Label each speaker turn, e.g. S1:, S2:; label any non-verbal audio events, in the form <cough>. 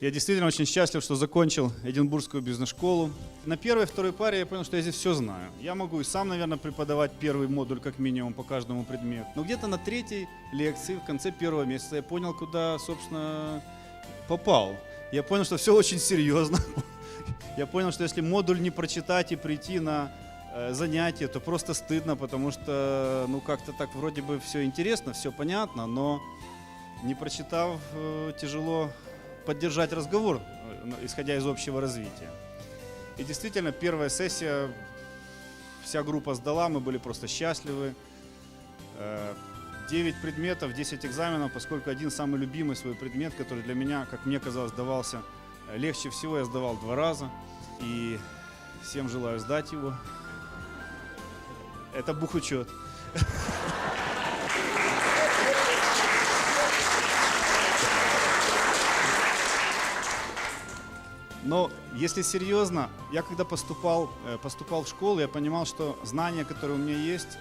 S1: Я действительно очень счастлив, что закончил Эдинбургскую бизнес-школу. На первой, второй паре я понял, что я здесь все знаю. Я могу и сам, наверное, преподавать первый модуль как минимум по каждому предмету. Но где-то на третьей лекции, в конце первого месяца, я понял, куда, собственно, попал. Я понял, что все очень серьезно. <laughs> Я понял, что если модуль не прочитать и прийти на э, занятие, то просто стыдно, потому что, ну, как-то так вроде бы все интересно, все понятно, но не прочитав, э, тяжело поддержать разговор, э, исходя из общего развития. И действительно, первая сессия, вся группа сдала, мы были просто счастливы. Э, 9 предметов, 10 экзаменов, поскольку один самый любимый свой предмет, который для меня, как мне казалось, давался э, легче всего, я сдавал два раза. И всем желаю сдать его. Это бухучет. <laughs> Но если серьезно, я когда поступал, э, поступал в школу, я понимал, что знания, которые у меня есть,